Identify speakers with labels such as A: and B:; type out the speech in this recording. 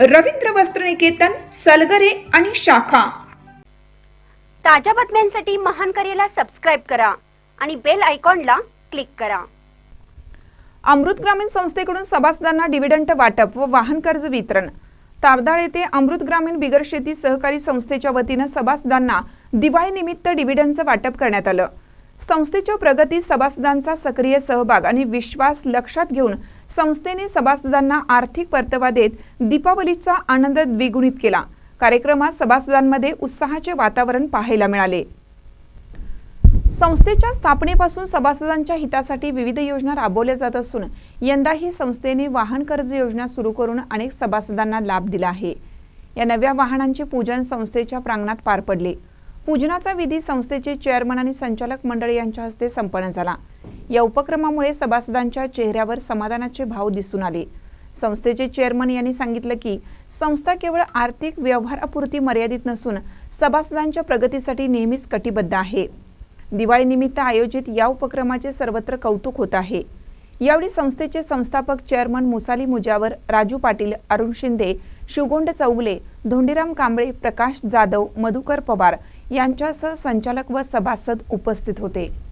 A: रवींद्र वस्त्रनिकेतन सलगरे आणि शाखा.
B: ताज्या बातम्यांसाठी महान करेला सबस्क्राईब करा आणि बेल आयकॉनला क्लिक करा.
C: अमृत ग्रामीण संस्थेकडून सभासदांना डिव्हिडंट वाटप व वाहन कर्ज वितरण. तारदाळ येथे अमृत ग्रामीण बिगर शेती सहकारी संस्थेच्या वतीनं सभासदांना दिवाळीनिमित्त डिव्हिडंटचं वाटप करण्यात आलं. संस्थेच्या प्रगतीत सभासदांचा सक्रिय सहभाग आणि विश्वास लक्षात घेऊन संस्थेने सभासदांना आर्थिक परतावा देत दीपावलीचा आनंद द्विगुणित केला. कार्यक्रमात सभासदांमध्ये उत्साहाचे वातावरण पाहायला मिळाले. संस्थेच्या स्थापनेपासून सभासदांच्या हितासाठी विविध योजना राबवल्या जात असून यंदाही संस्थेने वाहन कर्ज योजना सुरू करून अनेक सभासदांना लाभ दिला आहे. या नव्या वाहनांचे पूजन संस्थेच्या प्रांगणात पार पडले. पूजनाचा विधी संस्थेचे चेअरमन आणि संचालक मंडळ यांच्या हस्ते संपन्न झाला. या उपक्रमामुळे सभासदांच्या चेहऱ्यावर समाधानाचे भाव दिसून आले. संस्थेचे चेअरमन यांनी सांगितलं की संस्था केवळ आर्थिक व्यवहारापुरती मर्यादित नसून सभासदांच्या प्रगतीसाठी नेहमीच कटिबद्ध आहे. दिवाळीनिमित्त आयोजित या उपक्रमाचे सर्वत्र कौतुक होत आहे. यावेळी संस्थेचे संस्थापक चेअरमन मुसाली मुजावर राजू पाटील अरुण शिंदे शिवगोंड चौगले धोंडीराम कांबळे प्रकाश जाधव मधुकर पवार यांच्यासह संचालक व सभासद उपस्थित होते.